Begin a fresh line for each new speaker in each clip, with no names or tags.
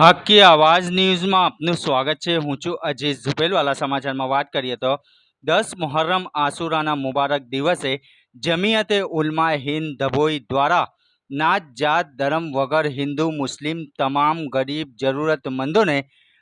હકી આવાજ ન્યૂઝમાં આપનું સ્વાગત છે. હું છું અજીઝ ઝુપેલવાલા સમાચારમાં વાત કરીએ તો દસ મહર્રમ આસુરાના મુબારક દિવસે જમિયતે ઉલમા હિન્દ ધભોઈ દ્વારા નાત જાત ધર્મ વગર હિન્દુ મુસ્લિમ તમામ ગરીબ જરૂરતમંદોને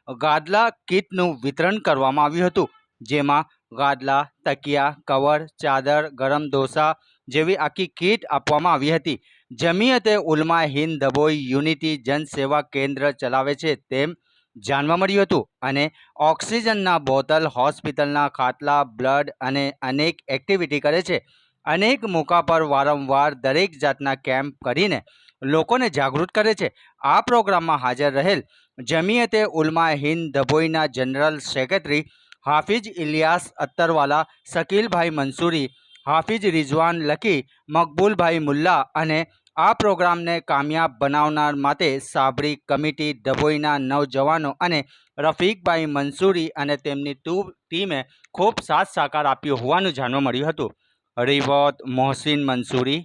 ગાદલા કીટનું વિતરણ કરવામાં આવ્યું હતું. જેમાં ગાદલા, તકિયા, કવર, ચાદર, ગરમ ડોસા જેવી આખી કીટ આપવામાં આવી હતી. જમિયતે ઉલમા હિન્દ દબોઈ યુનિટી જનસેવા કેન્દ્ર ચલાવે છે તેમ જાણવા મળ્યું હતું અને ઓક્સિજનના બોટલ હોસ્પિટલના ખાટલા, બ્લડ અને અનેક એક્ટિવિટી કરે છે. અનેક મોકા પર વારંવાર દરેક જાતના કેમ્પ કરીને લોકોને જાગૃત કરે છે. આ પ્રોગ્રામમાં હાજર રહેલ જમિયતે ઉલમા હિન્દ ધભોઈના જનરલ સેક્રેટરી હાફિઝ ઇલિયાસ અત્તરવાલા, શકીલભાઈ મંસૂરી હાફિજ રિઝવાન, લકી, મકબૂલભાઈ મુલ્લા અને આ પ્રોગ્રામને કામયાબ બનાવનાર માટે સાબરી કમિટી ડભોઈના નવજવાનો અને રફીકભાઈ મંસૂરી અને તેમની ટીમે ખૂબ સાથ સાકાર આપ્યો હોવાનું જાણવા મળ્યું હતું. રિવત મોહસિન મંસૂરી.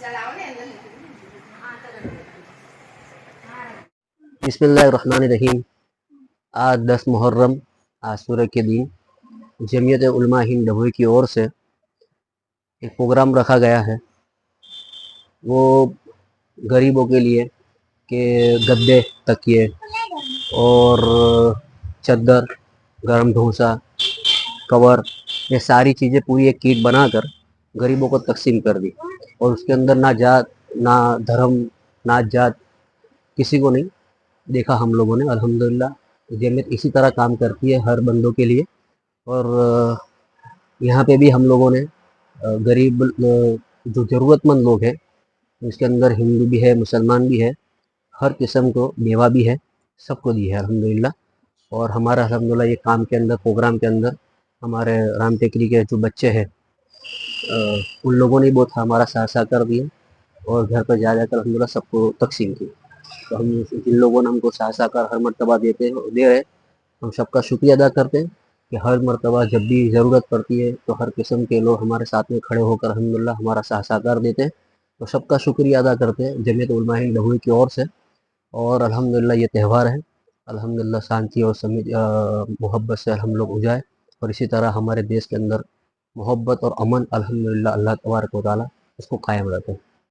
जलाओ आज दस मुहर्रम, आज के दिन। जमीयत उलमा हिंद डबोई की ओर से एक प्रोग्राम रखा गया है। वो गरीबों के लिए के गद्दे तकिए और चद्दर, गर्म ढोसा, कवर, ये सारी चीज़ें पूरी एक किट बनाकर गरीबों को तकसीम कर दी। और उसके अंदर ना जात, ना धर्म, ना जात, किसी को नहीं देखा हम लोगों ने, अल्हम्दुलिल्लाह। जमीयत इसी तरह काम करती है हर बंदों के लिए। और यहाँ पे भी हम लोगों ने गरीब जो ज़रूरतमंद लोग हैं, उसके अंदर हिंदू भी है, मुसलमान भी है, हर किस्म को मेवा भी है, सबको दी है, अल्हम्दुलिल्लाह। और हमारा, अल्हम्दुलिल्लाह, ये काम के अंदर, प्रोग्राम के अंदर, हमारे राम टेकरी के जो बच्चे हैं उन लोगों ने बहुत हमारा साथ सहकार दिया और घर पर जा जाकर अल्हम्दुलिल्लाह सबको तकसीम की। तो हम जिन लोगों ने हमको साथ सहकार हर मरतबा देते हैं, दे रहे हम सबका शुक्रिया अदा करते हैं कि हर मरतबा जब भी ज़रूरत पड़ती है तो हर किस्म के लोग हमारे साथ में खड़े होकर अलहमदिल्ला हमारा साथ सहकार देते हैं। तो सबका शुक्रिया अदा करते हैं, जमीयत उलमा हिंद डभोई की ओर से। और अल्हम्दुलिल्लाह ये त्यौहार है, अल्हम्दुलिल्लाह शांति और समी मोहब्बत से हम लोग उजाए और इसी तरह हमारे देश के अंदर मोहब्बत और अमन अल्हम्दुलिल्लाह अल्लाह तबारक वाली उसको कायम रखे।